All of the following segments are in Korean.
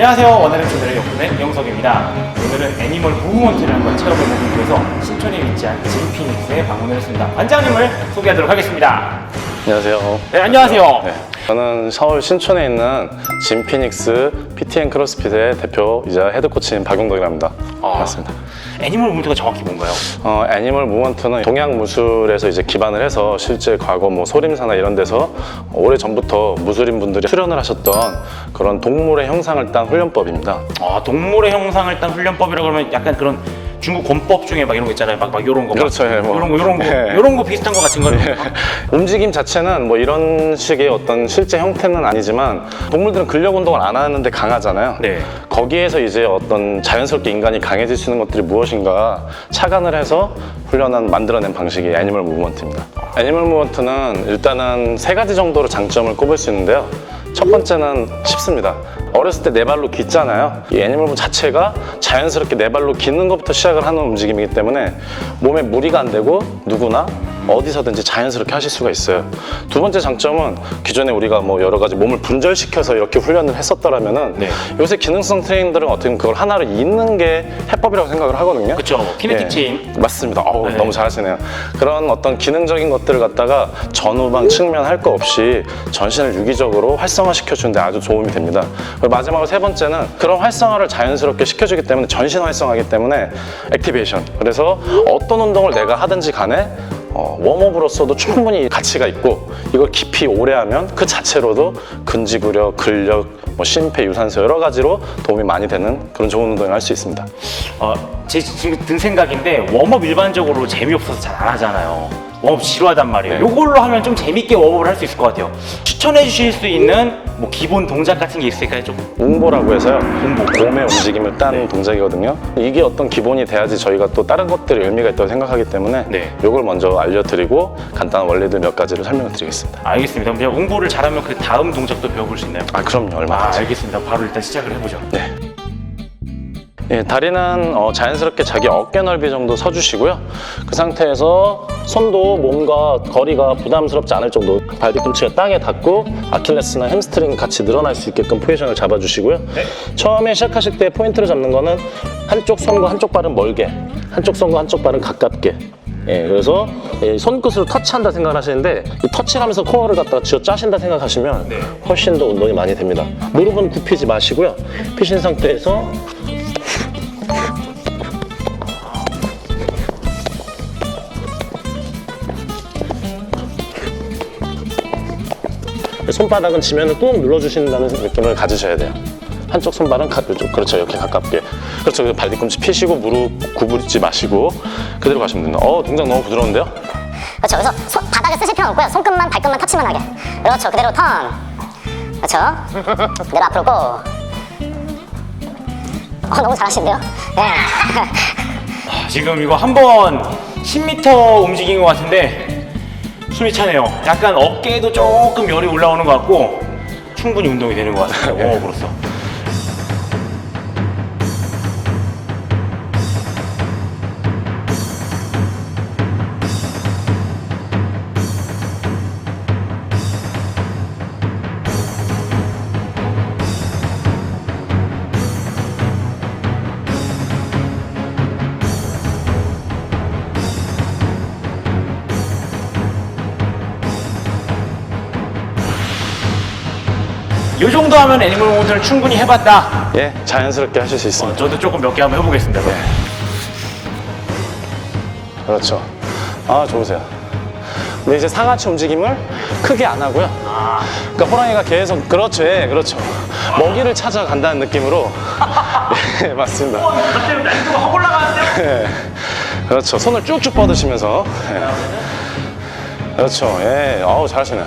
안녕하세요. 원하는 촌들의 역군의 영석입니다. 오늘은 애니멀 무브먼트를 한번 체험해보기 위해서 신촌에 위치한 진피닉스에 방문을 했습니다. 관장님을 소개하도록 하겠습니다. 안녕하세요. 네, 안녕하세요. 네, 저는 서울 신촌에 있는 진피닉스 PTN 크로스핏의 대표이자 헤드코치인 박용덕이랍니다 아. 반갑습니다. 애니멀 무브먼트가 정확히 뭔가요? 어, 애니멀 무먼트는 동양 무술에서 이제 기반을 해서 실제 과거 뭐 소림사나 이런 데서 오래 전부터 무술인 분들이 수련을 하셨던 그런 동물의 형상을 딴 훈련법입니다. 아, 동물의 형상을 딴 훈련법이라고 그러면 약간 그런 중국 권법 중에 막 이런 거 있잖아요. 막, 막 요런 거. 막 그렇죠, 예, 뭐. 요런 거, 요런 거. 예. 요런 거 비슷한 거 같은 거는. 움직임 자체는 뭐 이런 식의 어떤 실제 형태는 아니지만 동물들은 근력 운동을 안 하는데 강하잖아요. 네. 거기에서 이제 어떤 자연스럽게 인간이 강해질 수 있는 것들이 무엇인가 착안을 해서 훈련한 만들어낸 방식이 애니멀 무브먼트입니다. 애니멀 무브먼트는 일단은 세 가지 정도로 장점을 꼽을 수 있는데요. 첫 번째는 쉽습니다. 어렸을 때 네 발로 깃잖아요. 이 애니멀 무브 자체가 자연스럽게 네 발로 깃는 것부터 시작을 하는 움직임이기 때문에 몸에 무리가 안 되고 누구나 어디서든지 자연스럽게 하실 수가 있어요. 두 번째 장점은 기존에 우리가 뭐 여러 가지 몸을 분절시켜서 이렇게 훈련을 했었더라면은 네. 요새 기능성 트레이너들은 어떻게 보면 그걸 하나로 잇는 게 해법이라고 생각을 하거든요. 뭐 키네틱 예, 체인. 맞습니다. 어우, 네. 너무 잘하시네요. 그런 어떤 기능적인 것들을 갖다가 전후방 측면 할 거 없이 전신을 유기적으로 활성화시켜 주는데 아주 도움이 됩니다. 그리고 마지막으로 세 번째는 그런 활성화를 자연스럽게 시켜주기 때문에 전신 활성화하기 때문에 액티베이션. 그래서 어떤 운동을 내가 하든지 간에 어, 웜업으로서도 충분히 가치가 있고 이걸 깊이 오래 하면 그 자체로도 근지구력, 근력, 뭐 심폐, 유산소 여러 가지로 도움이 많이 되는 그런 좋은 운동을 할 수 있습니다. 어, 제 지금 든 생각인데 웜업 일반적으로 재미없어서 잘 안 하잖아요. 웜업 지루하단 말이에요. 네. 요걸로 하면 좀 재밌게 웜업을 할 수 있을 것 같아요. 추천해 주실 수 있는 뭐 기본 동작 같은 게 있을까요? 좀 웅보라고 해서요. 웅보. 몸의 움직임을 딴 네. 동작이거든요. 이게 어떤 기본이 돼야지 저희가 또 다른 것들이 의미가 있다고 생각하기 때문에 네. 이걸 먼저 알려드리고 간단한 원리들 몇 가지를 설명을 드리겠습니다. 알겠습니다. 그럼 제가 웅보를 잘하면 그 다음 동작도 배워볼 수 있나요? 아 그럼요. 아, 얼마든지. 알겠습니다. 바로 일단 시작을 해보죠. 네. 예, 다리는 어, 자연스럽게 자기 어깨 넓이 정도 서주시고요. 그 상태에서 손도 몸과 거리가 부담스럽지 않을 정도 발 뒤꿈치가 땅에 닿고 아킬레스나 햄스트링 같이 늘어날 수 있게끔 포지션을 잡아주시고요. 네. 처음에 시작하실 때 포인트를 잡는 거는 한쪽 손과 한쪽 발은 멀게, 한쪽 손과 한쪽 발은 가깝게. 예, 그래서 이 손끝으로 터치한다 생각하시는데 이 터치를 하면서 코어를 갖다가 쥐어 짜신다 생각하시면 네. 훨씬 더 운동이 많이 됩니다. 무릎은 굽히지 마시고요. 피신 상태에서 손바닥은 지면을 꾹 눌러주신다는 느낌을 가지셔야 돼요. 한쪽 손발은 가, 좀 그렇죠 이렇게 가깝게 그렇죠 그래서 발 뒤꿈치 피시고 무릎 구부리지 마시고 그대로 가시면 됩니다. 어 동작 너무 부드러운데요? 그렇죠. 그래서 손, 바닥을 쓰실 필요는 없고요. 손끝만 발끝만 터치만 하게. 그렇죠. 그대로 턴. 그렇죠. 그대로 앞으로 고. 어, 너무 잘하시는데요. 네. 지금 이거 한 번 10m 움직인 것 같은데 숨이 차네요. 약간 어깨에도 조금 열이 올라오는 것 같고 충분히 운동이 되는 것 같아요. 네. 웜업으로서. 이 정도 하면 애니멀 모드를 충분히 해봤다. 예 자연스럽게 하실 수 어, 있습니다. 저도 조금 몇 개 한번 해보겠습니다. 그럼. 그렇죠. 아 좋으세요. 근데 이제 상하체 움직임을 크게 안 하고요. 아, 그러니까 호랑이가 계속 그렇죠, 예, 그렇죠. 먹이를 찾아간다는 느낌으로 예, 맞습니다. 갑자기 난이도가 확 올라가는데요? 예, 그렇죠. 손을 쭉쭉 뻗으시면서 예. 그렇죠. 예, 어우 잘하시네.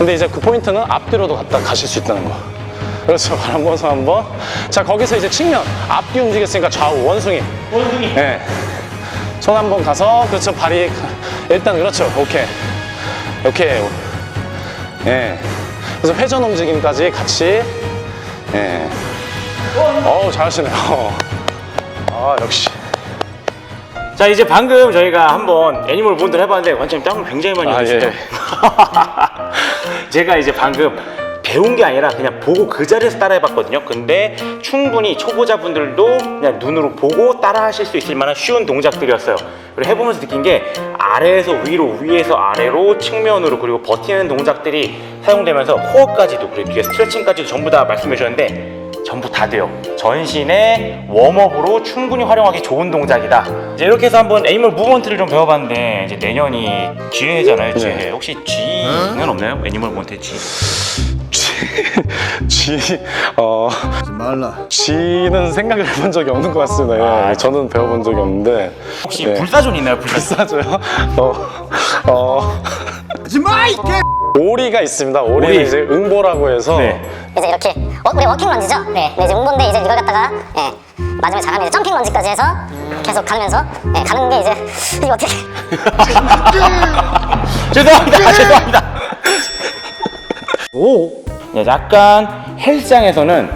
근데 이제 그 포인트는 앞뒤로도 갔다 가실 수 있다는 거. 그렇죠. 발 한번 서 한 번. 자 거기서 이제 측면 앞뒤 움직였으니까 좌우 원숭이. 원숭이. 예. 손한 번 가서 그렇죠 발이 일단 그렇죠 오케이 오케이 예 그래서 회전 움직임까지 같이 예 어우 잘하시네요 아 역시 자 이제 방금 저희가 한번 애니멀 본드를 해봤는데 관장님 땀을 굉장히 많이 아, 흘리시죠? 제가 이제 방금 배운 게 아니라 그냥 보고 그 자리에서 따라해봤거든요. 근데 충분히 초보자분들도 그냥 눈으로 보고 따라하실 수 있을 만한 쉬운 동작들이었어요. 그리고 해보면서 느낀 게 아래에서 위로, 위에서 아래로, 측면으로 그리고 버티는 동작들이 사용되면서 코어까지도 그리고 뒤에 스트레칭까지도 전부 다 말씀해 주셨는데 전부 다 돼요. 전신의 웜업으로 충분히 활용하기 좋은 동작이다. 이제 이렇게 해서 한번 애니멀 무브먼트를 좀 배워봤는데 이제 내년이 쥐해잖아요. 쥐해. 네. 혹시 쥐는 없나요? 애니멀 무브먼트 쥐. G, 어, 말라. G는 생각을 해본 적이 없는 것 같습니다. 예, 저는 배워본 적이 없는데. 혹시 네. 불사존 있나요? 불사존. 싸줘요? 어, 어, 하지 마, 이 개! 오리가 있습니다. 오리는 오리. 이제 응보라고 해서. 네. 이제 이렇게 워, 우리 워킹 런지죠? 네. 근데 이제 응본데 이제 이걸 갖다가 예. 마지막에 잘하면 이제 점핑 런지까지 해서 계속 가면서 예, 가는 게 이제 이게 어떻게 죄송합니다. 죄송합니다. 오. 네, 약간 헬스장에서는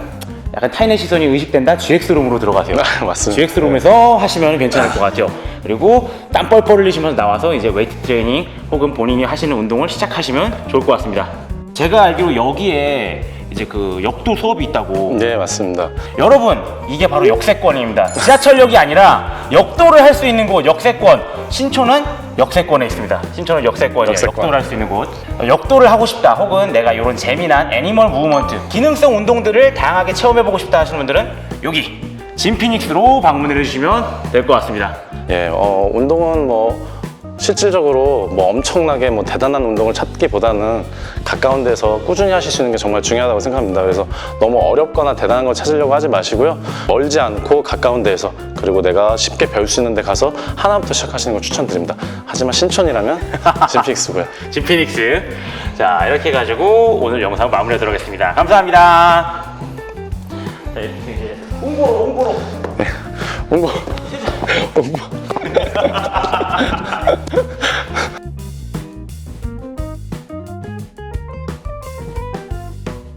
약간 타인의 시선이 의식된다. GX룸으로 들어가세요. 아, 맞습니다. GX룸에서 하시면 괜찮을 것 같아요. 그리고 땀 뻘뻘 흘리시면서 나와서 이제 웨이트 트레이닝 혹은 본인이 하시는 운동을 시작하시면 좋을 것 같습니다. 제가 알기로 여기에 이제 그 역도 수업이 있다고. 네, 맞습니다. 여러분 이게 바로 역세권입니다. 지하철역이 아니라 역도를 할 수 있는 곳 역세권. 신촌은 역세권에 있습니다. 신촌은 역세권이에요. 역세권. 역도를 할 수 있는 곳. 역도를 하고 싶다 혹은 내가 이런 재미난 애니멀 무브먼트 기능성 운동들을 다양하게 체험해 보고 싶다 하시는 분들은 여기 진피닉스로 방문을 해주시면 될 것 같습니다. 예, 어, 운동은 뭐 실질적으로 뭐 엄청나게 뭐 대단한 운동을 찾기보다는 가까운 데서 꾸준히 있는 게 정말 중요하다고 생각합니다. 그래서 너무 어렵거나 대단한 걸 찾으려고 하지 마시고요. 멀지 않고 가까운 데에서 그리고 내가 쉽게 배울 수 있는 데 가서 하나부터 시작하시는 걸 추천드립니다. 하지만 신촌이라면 진픽스고요. 진피닉스 자 이렇게 해가지고 오늘 영상 마무리하도록 하겠습니다 감사합니다 자 이렇게 이제 홍보로 홍보로 홍보 홍보